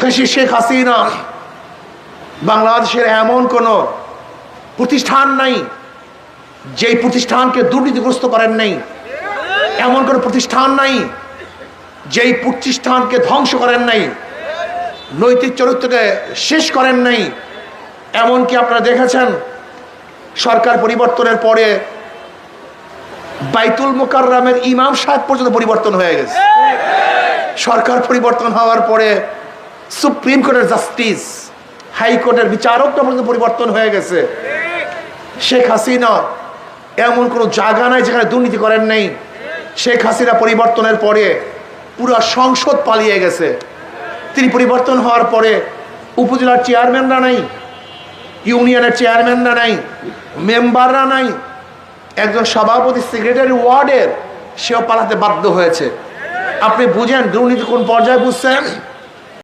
ফেসি শেখ হাসিনা, বাংলাদেশের এমন কোনো প্রতিষ্ঠান নাই, যেই প্রতিষ্ঠানকে দুর্নীতিগ্রস্ত করেন নাই। এমন কোনো প্রতিষ্ঠান নাই, যেই প্রতিষ্ঠানকে ধ্বংস করেন নাই, নৈতিক চরিত্রকে শেষ করেন নাই। এমনকি আপনারা দেখেছেন, সরকার পরিবর্তনের পরে বাইতুল মোকাররামের ইমাম সাহেব পর্যন্ত পরিবর্তন হয়ে গেছে। সরকার পরিবর্তন হওয়ার পরে সুপ্রিম কোর্টের জাস্টিস হাইকোর্টের বিচারকটা পর্যন্ত পরিবর্তন হয়ে গেছে। শেখ হাসিনা এমন কোনো জায়গা নাই যেখানে দুর্নীতি করেন নাই। শেখ হাসিনা পরিবর্তনের পরে পুরো সংসদ পালিয়ে গেছে। তিনি পরিবর্তন হওয়ার পরে উপজেলার চেয়ারম্যানরা নাই, ইউনিয়নের চেয়ারম্যানরা নাই, মেম্বাররা নাই। একজন সভাপতি সেক্রেটারি ওয়ার্ডের সেও পালাতে বাধ্য হয়েছে। আপনি বুঝেন দুর্নীতি কোন পর্যায়ে বুঝছেন?